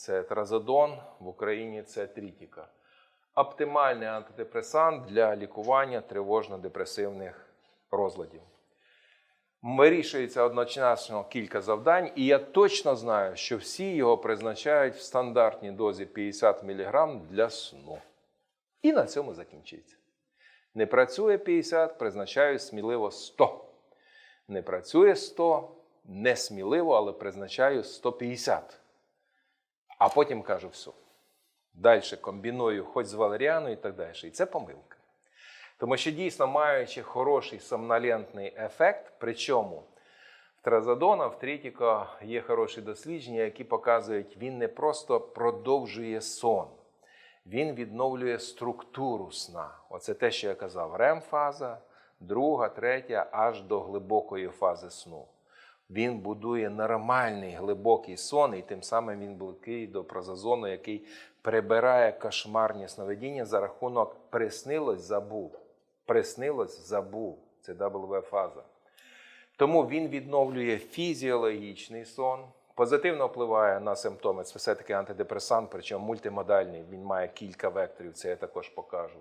це тразодон, в Україні це трітіка. Оптимальний антидепресант для лікування тривожно-депресивних розладів. Вирішується одночасно кілька завдань, і я точно знаю, що всі його призначають в стандартній дозі 50 мг для сну. І на цьому закінчується. Не працює 50, призначаю сміливо 100. Не працює 100, не сміливо, але призначаю 150. А потім кажу все. Далі комбіную хоч з валеріаною і так далі. І це помилка. Тому що дійсно, маючи хороший сомнолентний ефект, причому в тразодона, в трітіка є хороші дослідження, які показують, він не просто продовжує сон, він відновлює структуру сна. Оце те, що я казав: РЕМ-фаза, друга, третя, аж до глибокої фази сну. Він будує нормальний глибокий сон, і тим самим він близький до прозазону, який прибирає кошмарні сновидіння за рахунок приснилось, забув. Приснилось, забув. Це W-фаза. Тому він відновлює фізіологічний сон, позитивно впливає на симптоми. Це все-таки антидепресант, причому мультимодальний. Він має кілька векторів, це я також покажу.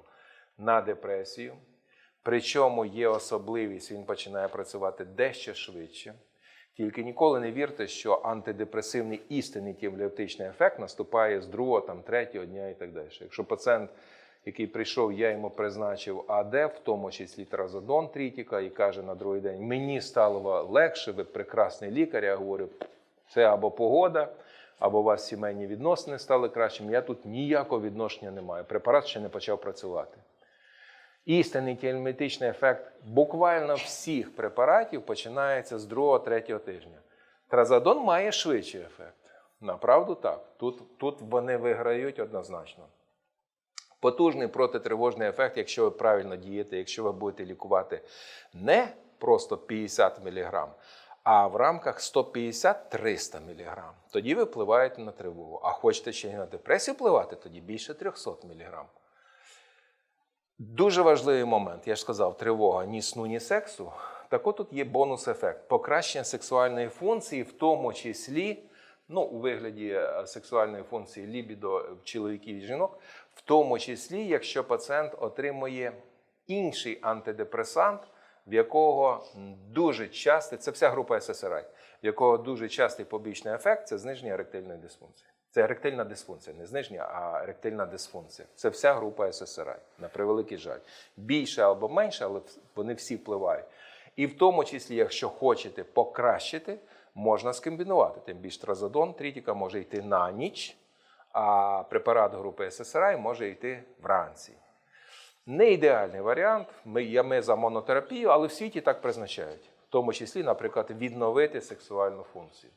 На депресію. Причому є особливість, він починає працювати дещо швидше. Тільки ніколи не вірте, що антидепресивний істинний тімлептичний ефект наступає з другого, там, третього дня і так далі. Якщо пацієнт, який прийшов, я йому призначив АД, в тому числі тразодон трітіка, і каже на другий день: мені стало легше, ви прекрасний лікар. Я говорю, це або погода, або у вас сімейні відносини стали кращими. Я тут ніякого відношення не маю. Препарат ще не почав працювати. Істинний телеметичний ефект буквально всіх препаратів починається з 2-3 тижня. Тразодон має швидший ефект. Направду так. Тут, тут вони виграють однозначно. Потужний протитривожний ефект, якщо ви правильно дієте, якщо ви будете лікувати не просто 50 мг, а в рамках 150-300 мг. Тоді ви впливаєте на тривогу. А хочете ще й на депресію впливати, тоді більше 300 мг. Дуже важливий момент, я ж сказав, тривога ні сну, ні сексу. Так от тут є бонус-ефект. Покращення сексуальної функції, в тому числі, ну, у вигляді е, сексуальної функції лібідо чоловіків і жінок, в тому числі, якщо пацієнт отримує інший антидепресант, в якого дуже частий, це вся група ССРИ, в якого дуже частий побічний ефект це зниження еректильної дисфункції. Це еректильна дисфункція, не зниження, а еректильна дисфункція. Це вся група ССРИ, на превеликий жаль. Більше або менше, але вони всі впливають. І в тому числі, якщо хочете покращити, можна скомбінувати. Тим більше тразодон, трітіка може йти на ніч, а препарат групи ССРИ може йти вранці. Не ідеальний варіант. Ми, я ми за монотерапію, але в світі так призначають. В тому числі, наприклад, відновити сексуальну функцію.